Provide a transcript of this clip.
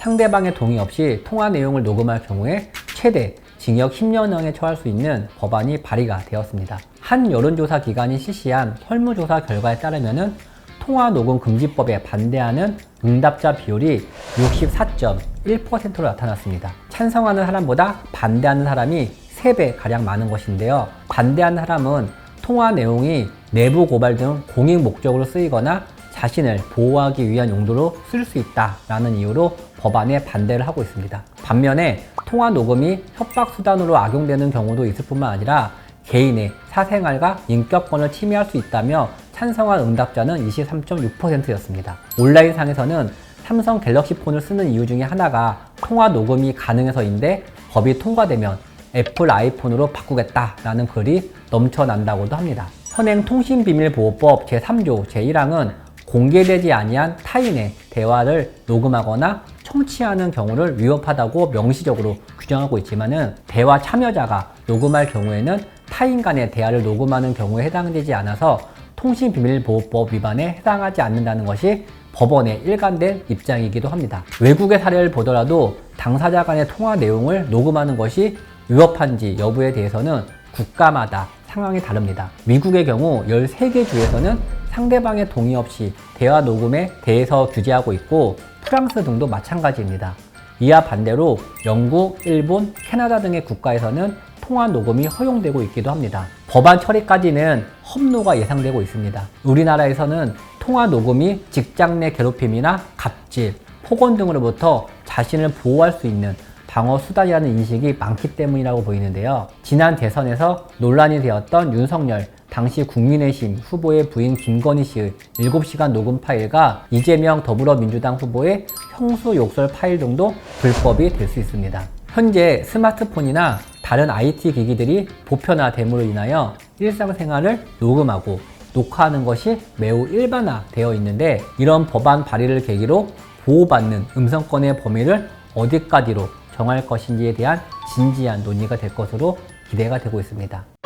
상대방의 동의 없이 통화 내용을 녹음할 경우에 최대 징역 10년형에 처할 수 있는 법안이 발의가 되었습니다. 한 여론조사 기관이 실시한 설문조사 결과에 따르면은 통화 녹음 금지법에 반대하는 응답자 비율이 64.1%로 나타났습니다. 찬성하는 사람보다 반대하는 사람이 3배 가량 많은 것인데요. 반대하는 사람은 통화 내용이 내부 고발 등 공익 목적으로 쓰이거나 자신을 보호하기 위한 용도로 쓸 수 있다라는 이유로 법안에 반대를 하고 있습니다. 반면에 통화 녹음이 협박 수단으로 악용되는 경우도 있을 뿐만 아니라 개인의 사생활과 인격권을 침해할 수 있다며 찬성한 응답자는 23.6%였습니다. 온라인상에서는 삼성 갤럭시 폰을 쓰는 이유 중에 하나가 통화 녹음이 가능해서인데 법이 통과되면 애플 아이폰으로 바꾸겠다라는 글이 넘쳐난다고도 합니다. 현행 통신비밀보호법 제3조 제1항은 공개되지 아니한 타인의 대화를 녹음하거나 청취하는 경우를 위협하다고 명시적으로 규정하고 있지만은 대화 참여자가 녹음할 경우에는 타인 간의 대화를 녹음하는 경우에 해당되지 않아서 통신비밀보호법 위반에 해당하지 않는다는 것이 법원의 일관된 입장이기도 합니다. 외국의 사례를 보더라도 당사자 간의 통화 내용을 녹음하는 것이 위법한지 여부에 대해서는 국가마다 상황이 다릅니다. 미국의 경우 13개 주에서는 상대방의 동의 없이 대화 녹음에 대해서 규제하고 있고 프랑스 등도 마찬가지입니다. 이와 반대로 영국, 일본, 캐나다 등의 국가에서는 통화 녹음이 허용되고 있기도 합니다. 법안 처리까지는 험로가 예상되고 있습니다. 우리나라에서는 통화 녹음이 직장 내 괴롭힘이나 갑질, 폭언 등으로부터 자신을 보호할 수 있는 방어 수단이라는 인식이 많기 때문이라고 보이는데요. 지난 대선에서 논란이 되었던 윤석열 당시 국민의힘 후보의 부인 김건희 씨의 7시간 녹음 파일과 이재명 더불어민주당 후보의 형수 욕설 파일 등도 불법이 될 수 있습니다. 현재 스마트폰이나 다른 IT 기기들이 보편화됨으로 인하여 일상생활을 녹음하고 녹화하는 것이 매우 일반화되어 있는데 이런 법안 발의를 계기로 보호받는 음성권의 범위를 어디까지로 정할 것인지에 대한 진지한 논의가 될 것으로 기대가 되고 있습니다.